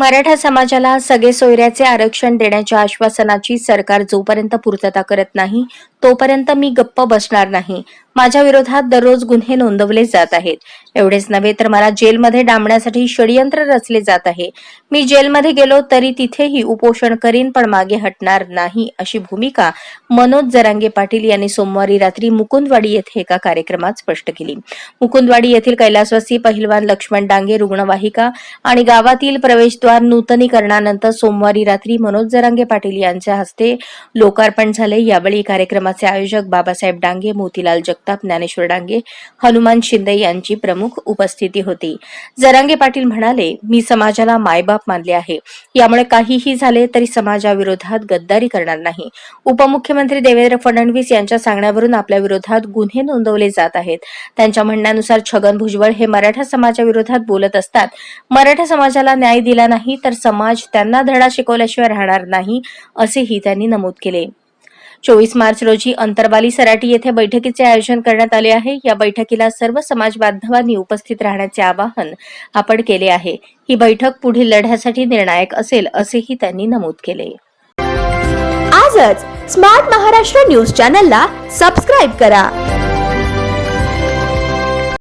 मराठा समाजाला सगळे सोयऱ्याचे आरक्षण देण्याच्या आश्वासनाची सरकार जोपर्यंत पूर्तता करत नाही तोपर्यंत मी गप्प बसणार नाही. माझ्या विरोधात दररोज गुन्हे नोंदवले जात आहेत. एवढेच नव्हे तर मला जेलमध्ये डांबण्यासाठी षडयंत्र रचले जात आहे. मी जेलमध्ये गेलो तरी तिथेही उपोषण करीन पण मागे हटणार नाही अशी भूमिका मनोज जरांगे पाटील यांनी सोमवारी रात्री मुकुंदवाडी येथे एका कार्यक्रमात स्पष्ट केली. मुकुंदवाडी येथील कैलासवासी पहिलवान लक्ष्मण डांगे रुग्णवाहिका आणि गावातील प्रवेशद्वार नूतनीकरणानंतर सोमवारी रात्री मनोज जरांगे पाटील यांच्या हस्ते लोकार्पण झाले. यावेळी कार्यक्रमाचे आयोजक बाबासाहेब डांगे मोतीलाल जग जगताप ज्ञानेश्वर डांगे हनुमान शिंदे यांची प्रमुख उपस्थिती होती. जरांगे पाटील म्हणाले मी समाजाला मायबाप मानले आहे. यामुळे काहीही झाले तरी समाजाविरोधात गद्दारी करणार नाही. उपमुख्यमंत्री देवेंद्र फडणवीस यांच्या सांगण्यावरून आपल्या विरोधात गुन्हे नोंदवले जात आहेत. त्यांच्या म्हणण्यानुसार छगन भुजबळ हे मराठा समाजाविरोधात बोलत असतात. मराठा समाजाला न्याय दिला नाही तर समाज त्यांना धडा शिकवल्याशिवाय राहणार नाही असेही त्यांनी नमूद केले. चोवीस मार्च रोजी अंतरवाली सराटी येथे बैठकीचे आयोजन करण्यात आले आहे. या बैठकीला सर्व समाज बांधवांनी उपस्थित राहण्याचे आवाहन आपण केले आहे. ही बैठक पुढील लढ्यासाठी निर्णायक असेल असेही त्यांनी नमूद केले. आजच स्मार्ट महाराष्ट्र न्यूज चॅनलला सबस्क्राईब करा.